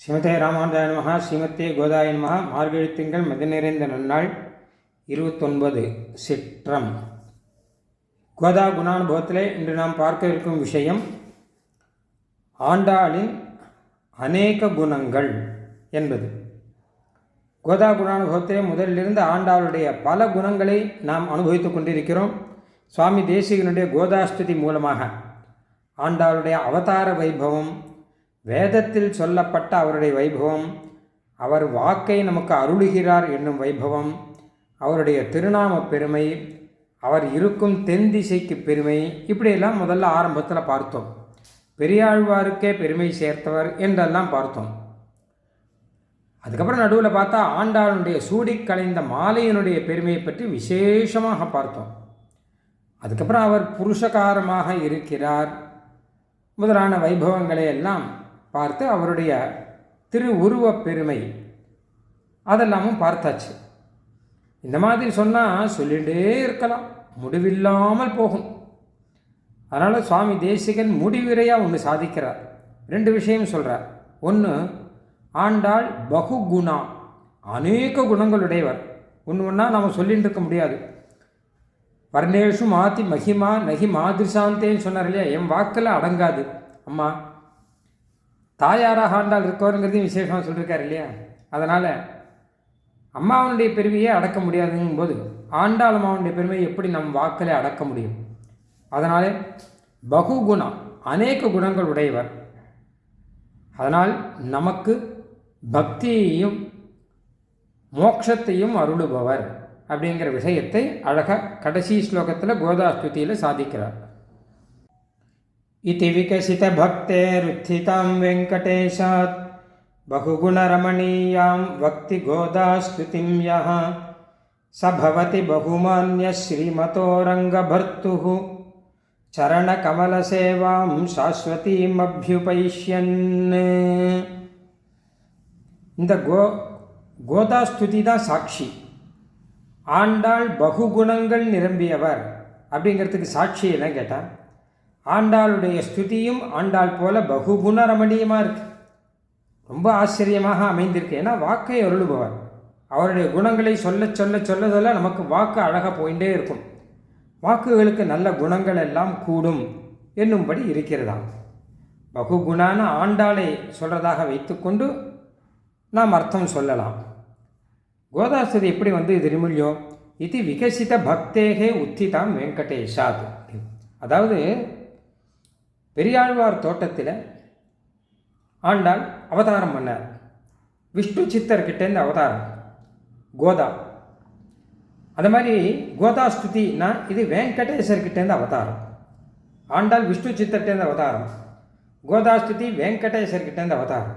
ஸ்ரீமதே ராமானுஜாய நமஹா ஸ்ரீமத்தே கோதாய நமஹா மார்கழி திங்கள் மதி நிறைந்த நன்னாள். இருபத்தொன்பது சிற்றம். கோதா குணானுபவத்திலே இன்று நாம் பார்க்க இருக்கும் விஷயம் ஆண்டாளின் அநேக குணங்கள் என்பது. கோதா குணானுபவத்திலே முதலிலிருந்து ஆண்டாளுடைய பல குணங்களை நாம் அனுபவித்துக் கொண்டிருக்கிறோம். சுவாமி தேசிகனுடைய கோதாஸ்துதி மூலமாக ஆண்டாளுடைய அவதார வைபவம் வேதத்தில் சொல்லப்பட்ட அவருடைய வைபவம் அவர் வாக்கை நமக்கு அருளுகிறார் என்னும் வைபவம் அவருடைய திருநாம பெருமை அவர் இருக்கும் தென் திசைக்கு பெருமை இப்படியெல்லாம் முதல்ல ஆரம்பத்தில் பார்த்தோம். பெரியாழ்வாருக்கே பெருமை சேர்த்தவர் என்றெல்லாம் பார்த்தோம். அதுக்கப்புறம் நடுவில் பார்த்தா ஆண்டாளுடைய சூடி கலைந்த மாலையினுடைய பெருமையை பற்றி விசேஷமாக பார்த்தோம். அதுக்கப்புறம் அவர் புருஷகாரமாக இருக்கிறார். முதலான வைபவங்களை எல்லாம் பார்த்து அவருடைய திரு உருவப் பெருமை அதெல்லாமும் பார்த்தாச்சு. இந்த மாதிரி சொன்னால் சொல்லிகிட்டே இருக்கலாம். முடிவில்லாமல் போகும். அதனால் சுவாமி தேசிகன் முடிவிரையாக ஒன்று சாதிக்கிறார். ரெண்டு விஷயம் சொல்கிறார் ஒன்று ஆண்டாள் பகுகுணா அநேக குணங்களுடையவர். ஒன்று ஒன்றா நம்ம சொல்லிகிட்டு இருக்க முடியாது. வர்ணேஷு மாத்தி மகிமா நகி மாதிரிசாந்தேன்னு சொன்னார் இல்லையா? என் வாக்கில் அடங்காது. அம்மா தாயாராக ஆண்டால் இருக்கவருங்கிறதையும் விசேஷமாக சொல்லியிருக்காரு இல்லையா? அதனால் அம்மாவனுடைய பெருமையை அடக்க முடியாதுங்கும் போது ஆண்டாள் அம்மாவனுடைய பெருமையை எப்படி நம் வாக்கில் அடக்க முடியும்? அதனாலே பகுகுணம் அநேக குணங்கள் உடையவர். அதனால் நமக்கு பக்தியையும் மோட்சத்தையும் அருளுபவர் அப்படிங்கிற விஷயத்தை அழகாக கடைசி ஸ்லோகத்தில் கோதாஸ்துதியில் சாதிக்கிறார். इति विकसितभक्तेरुत्थितां वेङ्कटेशात् बहुगुणरमणीयां वक्तिगोदास्तुतिं यः स भवति बहुमान्यः श्रीमतो रङ्गभर्तुः चरणकमलसेवां शाश्वतीमभ्युपैष्यन् இந்த கோ கோதாஸ்துதி தான் சாட்சி ஆண்டாள் பகுகுணங்கள் நிரம்பியவர் அப்படிங்கிறதுக்கு சாட்சி என்ன கேட்டால் ஆண்டாளுடைய ஸ்துதியும் ஆண்டாள் போல பகுகுண ரமணீயமாக இருக்கு? ரொம்ப ஆச்சரியமாக அமைந்திருக்கு. ஏன்னா வாக்கை அருளுபவர். அவருடைய குணங்களை சொல்ல சொல்ல சொல்ல சொல்ல நமக்கு வாக்கு அழகாக போயிட்டே இருக்கும். வாக்குகளுக்கு நல்ல குணங்கள் எல்லாம் கூடும் என்னும்படி இருக்கிறதாம். பகுகுணான ஆண்டாளை சொல்கிறதாக வைத்துக்கொண்டு நாம் அர்த்தம் சொல்லலாம். கோதாஸ்துதி எப்படி வந்து திருமொழியோ இது விகசித பக்தேகே உத்திதாம் வெங்கடேஷாத். அதாவது பெரியாழ்வார் தோட்டத்தில் ஆண்டாள் அவதாரம் பண்ணார். விஷ்ணு சித்தர்கிட்டேருந்து அவதாரம். கோதா. அது மாதிரி கோதா ஸ்துதினா இது வெங்கடேசர்கிட்டேருந்து அவதாரம். ஆண்டாள் விஷ்ணு சித்தர்கிட்டேருந்து அவதாரம். கோதா ஸ்துதி வெங்கடேசர்கிட்டேருந்து அவதாரம்.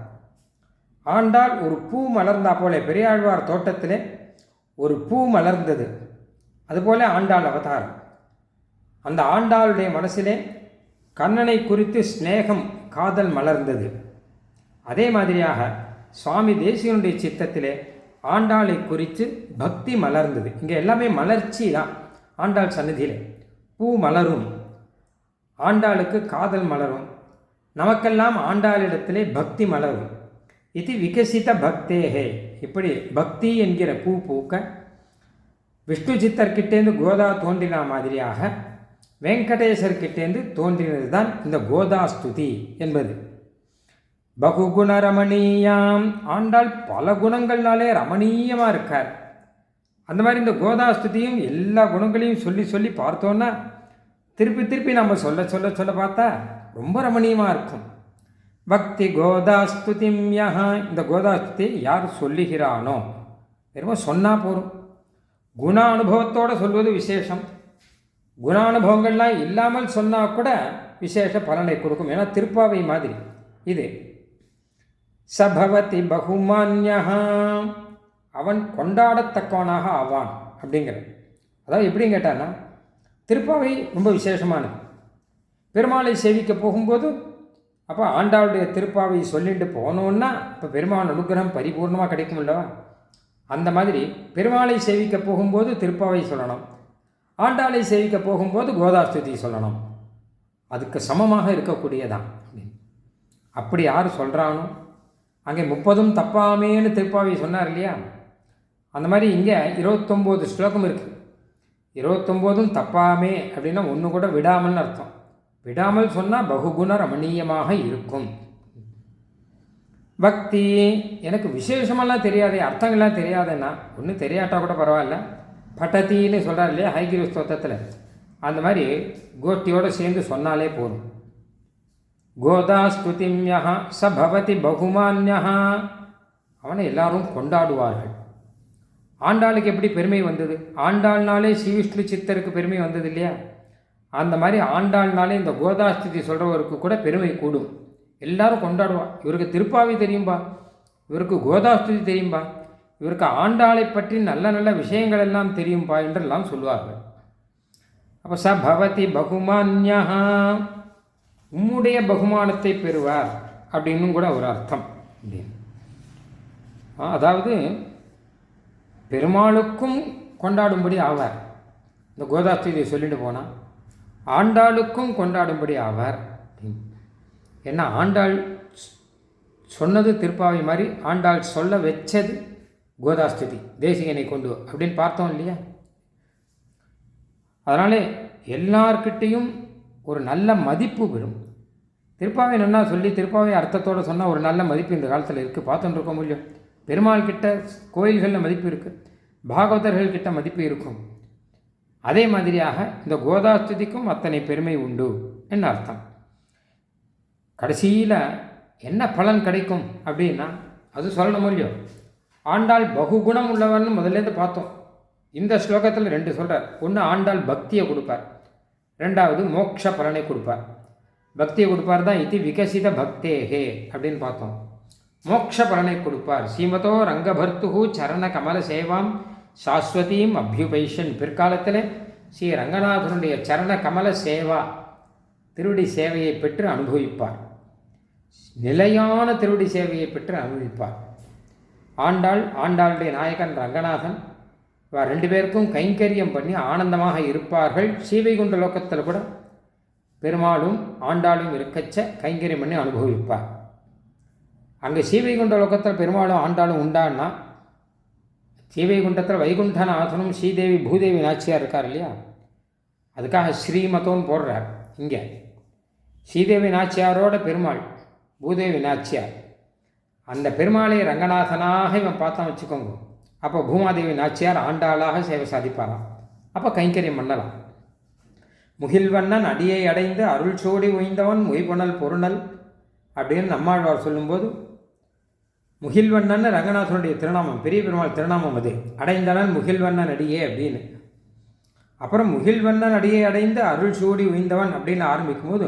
ஆண்டாள் ஒரு பூ மலர்ந்தா போல பெரியாழ்வார் தோட்டத்தில் ஒரு பூ மலர்ந்தது. அதுபோல ஆண்டாள் அவதாரம். அந்த ஆண்டாளுடைய மனசிலே கண்ணனை குறித்து ஸ்நேகம் காதல் மலர்ந்தது. அதே மாதிரியாக சுவாமி தேசியனுடைய சித்தத்திலே ஆண்டாளை குறித்து பக்தி மலர்ந்தது. இங்கே எல்லாமே மலர்ச்சி தான் ஆண்டாள் சந்நிதியில். பூ மலரும் ஆண்டாளுக்கு காதல் மலரும் நமக்கெல்லாம் ஆண்டாளிடத்திலே பக்தி மலரும். இது விகசித பக்தேகே. இப்படி பக்தி என்கிற பூ பூக்க விஷ்ணு சித்தர்கிட்டேருந்து கோதா தோன்றினா மாதிரியாக வெங்கடேசர்கிட்டேருந்து தோன்றினது தான் இந்த கோதாஸ்துதி என்பது. பகுகுண ரமணீயாம் ஆண்டாள் பல குணங்கள்னாலே ரமணீயமாக இருக்கார். அந்த மாதிரி இந்த கோதாஸ்துதியும் எல்லா குணங்களையும் சொல்லி சொல்லி பார்த்தோன்னா திருப்பி திருப்பி நம்ம சொல்ல சொல்ல சொல்ல பார்த்தா ரொம்ப ரமணீயமாக இருக்கும். பக்தி கோதாஸ்துதிம் யஹா. இந்த கோதாஸ்துதி யார் சொல்லுகிறானோ? வெறும் சொன்னால் போகும் குண அனுபவத்தோடு சொல்வது விசேஷம். குணானுபவங்கள்லாம் இல்லாமல் சொன்னால் கூட விசேஷ பலனை கொடுக்கும். ஏன்னா திருப்பாவை மாதிரி. இது. சபவதி பகுமான்யா அவன் கொண்டாடத்தக்கவனாக ஆவான் அப்படிங்கிற அதாவது எப்படின்னு கேட்டான்னா திருப்பாவை ரொம்ப விசேஷமானது. பெருமாளை சேவிக்க போகும்போது அப்போ ஆண்டாளுடைய திருப்பாவை சொல்லிட்டு போனோன்னா இப்போ பெருமாள் அனுகிரகம் பரிபூர்ணமாக கிடைக்கும் இல்லவா அந்த மாதிரி பெருமாளை சேவிக்க போகும்போது திருப்பாவை சொல்லணும். ஆண்டாளை சேவிக்க போகும்போது கோதாஸ்துதி சொல்லணும். அதுக்கு சமமாக இருக்கக்கூடியதான். அப்படி யார் சொல்கிறானோ அங்கே முப்பதும் தப்பாமேன்னு திருப்பாவி சொன்னார் இல்லையா? அந்த மாதிரி இங்கே இருபத்தொம்போது ஸ்லோகம் இருக்குது இருபத்தொம்போதும் தப்பாமே அப்படின்னா ஒன்று கூட விடாமல்னு அர்த்தம். விடாமல் சொன்னால் பகுகுண ரமணீயமாக இருக்கும். பக்தி எனக்கு விசேஷமெல்லாம் தெரியாது அர்த்தங்கள்லாம் தெரியாதுன்னா ஒன்றும் தெரியாட்டா கூட பரவாயில்ல. பட்டத்தின்னு சொல்கிறார் இல்லையா? ஹைகிரி ஸ்தோத்தத்தில் அந்த மாதிரி கோஷ்டியோடு சேர்ந்து சொன்னாலே போதும். கோதா ஸ்துதிம்யா ச பவதி பகுமான்யா அவனை எல்லாரும் கொண்டாடுவார்கள். ஆண்டாளுக்கு எப்படி பெருமை வந்தது? ஆண்டாள்னாலே ஸ்ரீவிஷ்ணு சித்தருக்கு பெருமை வந்தது இல்லையா? அந்த மாதிரி ஆண்டாள்னாலே இந்த கோதாஸ்துதி சொல்கிறவருக்கு கூட பெருமை கூடும். எல்லாரும் கொண்டாடுவான் இவருக்கு திருப்பாவி தெரியும்பா? இவருக்கு கோதாஸ்துதி தெரியும்பா? இவருக்கு ஆண்டாளை பற்றி நல்ல நல்ல விஷயங்கள் எல்லாம் தெரியும்பா என்றெல்லாம் சொல்வார்கள். அப்போ ச பவதி பகுமான்யா உம்முடைய பகுமானத்தை பெறுவார் அப்படின்னும் கூட ஒரு அர்த்தம். அப்படின்னு அதாவது பெருமாளுக்கும் கொண்டாடும்படி ஆவார். இந்த கோதாஸ்தியை சொல்லிட்டு போனால் ஆண்டாளுக்கும் கொண்டாடும்படி ஆவார். ஏன்னா ஆண்டாள் சொன்னது திருப்பாவை மாதிரி ஆண்டாள் சொல்ல வச்சது கோதாஸ்திதி தேசிகனை கொண்டு அப்படின்னு பார்த்தோம் இல்லையா? அதனாலே எல்லார்கிட்டேயும் ஒரு நல்ல மதிப்பு விடும் திருப்பாவை நல்லா சொல்லி திருப்பாவை அர்த்தத்தோடு சொன்னால் ஒரு நல்ல மதிப்பு இந்த காலத்தில் இருக்குது பார்த்துட்டு இருக்க முடியும் பெருமாள் கிட்ட கோயில்களில் மதிப்பு இருக்குது பாகவதர்கள் கிட்ட மதிப்பு இருக்கும். அதே மாதிரியாக இந்த கோதாஸ்துதிக்கும் அத்தனை பெருமை உண்டு என்ன அர்த்தம். கடைசியில் என்ன பலன் கிடைக்கும் அப்படின்னா அது சொல்லணும் இல்லையோ? ஆண்டாள் பகுகுணம் உள்ளவர்னு முதல்லேருந்து பார்த்தோம். இந்த ஸ்லோகத்தில் ரெண்டு சொல்கிறார் ஒன்று ஆண்டாள் பக்தியை கொடுப்பார். ரெண்டாவது மோக்ஷ பலனை கொடுப்பார். பக்தியை கொடுப்பார் தான் இது விகசித பக்தேகே அப்படின்னு பார்த்தோம். மோக்ஷ பலனை கொடுப்பார். ஸ்ரீமதோ ரங்கபர்த்துகு சரண கமல சேவாம் சாஸ்வதியும் அபியுபைஷன். பிற்காலத்தில் ஸ்ரீ ரங்கநாதனுடைய சரண கமல சேவா திருவடி சேவையை பெற்று அனுபவிப்பார். நிலையான திருவடி சேவையை பெற்று அனுபவிப்பார். ஆண்டாள் ஆண்டாளுடைய நாயகன் ரங்கநாதன். ரெண்டு பேருக்கும் கைங்கரியம் பண்ணி ஆனந்தமாக இருப்பார்கள். சீவைகுண்ட லோக்கத்தில் கூட பெருமாளும் ஆண்டாளும் இருக்கச்ச கைங்கரியம் பண்ணி அனுபவிப்பார். அங்கே சீவைகுண்ட லோகத்தில் பெருமாளும் ஆண்டாளும் உண்டான்னா சீவைகுண்டத்தில் வைகுண்டநாதனும் ஸ்ரீதேவி பூதேவி நாச்சியார் இருக்கார் இல்லையா? அதுக்காக ஸ்ரீமதோன்னு போடுறார். இங்கே. ஸ்ரீதேவி நாச்சியாரோட பெருமாள் பூதேவி நாச்சியார். அந்த பெருமாளை ரங்கநாதனாக இவன் பார்த்தான் வச்சுக்கோங்க. அப்போ பூமாதேவி நாச்சியார் ஆண்டாளாக சேவை சாதிப்பாராம். அப்போ கைங்கரியம் பண்ணலாம். முகில்வண்ணன் அடியை அடைந்து அருள் சோடி உய்ந்தவன் மொய்பொனல் பொருணல் அப்படின்னு நம்மாழ்வார் சொல்லும்போது முகில்வண்ணன் ரங்கநாதனுடைய திருநாமம் பெரிய பெருமாள் திருநாமம் அது. அடைந்தனன் முகில்வண்ணன் அடியே அப்படின்னு. அப்புறம் முகில்வண்ணன் அடியை அடைந்து அருள் சூடி உய்ந்தவன் அப்படின்னு ஆரம்பிக்கும் போது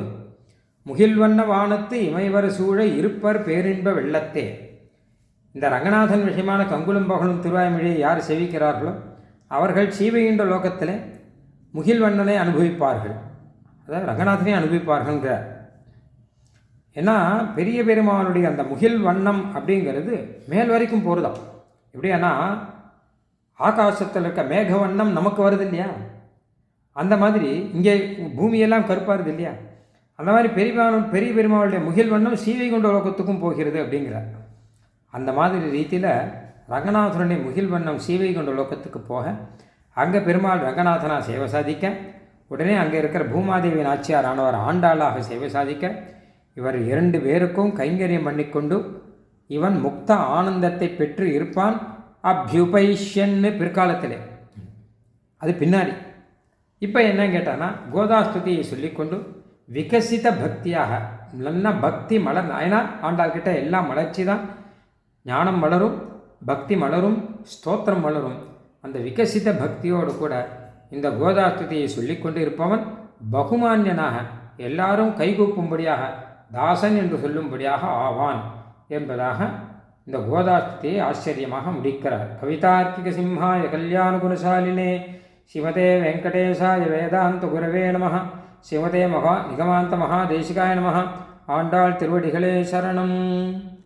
முகில்வண்ண வானத்து இமைவர் சூழ இருப்பர் பேரின்ப வெள்ளத்தே. இந்த ரங்கநாதன் விஷயமான கங்குலும் பகலும் திருவாய்மொழியை யார் செவிக்கிறார்களோ அவர்கள் சீவைகின்ற லோகத்தில் முகில்வண்ணனை அனுபவிப்பார்கள். அதாவது ரங்கநாதனை அனுபவிப்பார்கள்ங்கிற. ஏன்னா பெரிய பெருமானுடைய அந்த முகில் வண்ணம் அப்படிங்கிறது மேல் வரைக்கும் போகிறதாம் எப்படியானா ஆகாசத்தில் இருக்க மேக வண்ணம் நமக்கு வருது இல்லையா? அந்த மாதிரி இங்கே பூமியெல்லாம் கருப்பாருது இல்லையா? அந்த மாதிரி பெரியமானும் பெரிய பெருமாளுடைய முகில் வண்ணம் சீவை கொண்ட உலகத்துக்கும் போகிறது அப்படிங்கிறார். அந்த மாதிரி ரீதியில் ரங்கநாதனுடைய முகில் வண்ணம் சீவை கொண்ட லோகத்துக்கு போக அங்கே பெருமாள் ரங்கநாதனாக சேவை சாதிக்க உடனே அங்கே இருக்கிற பூமாதேவி நாச்சியார் ஆனவர் ஆண்டாளாக சேவை சாதிக்க இவர் இரண்டு பேருக்கும் கைங்கரியம் பண்ணிக்கொண்டு இவன் முக்த ஆனந்தத்தை பெற்று இருப்பான். அபியுபைஷ்யன்னு பிற்காலத்தில். அது பின்னாடி. இப்போ என்ன கேட்டான்னா கோதாஸ்துதியை சொல்லிக்கொண்டு விகசித பக்தியாக நல்ல பக்தி மலர் ஏன்னா ஆண்டாள்கிட்ட எல்லாம் மலர்ச்சி தான். ஞானம் மலரும் பக்தி மலரும் ஸ்தோத்திரம் மலரும். அந்த விகசித பக்தியோடு கூட இந்த கோதாஸ்துதியை சொல்லிக்கொண்டு இருப்பவன் பகுமான்யனாக எல்லாரும் கைகூப்பும்படியாக தாசன் என்று சொல்லும்படியாக ஆவான் என்பதாக இந்த கோதாஸ்துதியை ஆச்சரியமாக முடிக்கிறார். கவிதார்க்கிக சிம்ஹாய கல்யாண குணசாலினே சிவதே வெங்கடேசாய வேதாந்த குரவே நம சிவதே மகா நிகமாந்த மகா தேசிகாய நம. ஆண்டாள் திருவடிகளே சரணம்.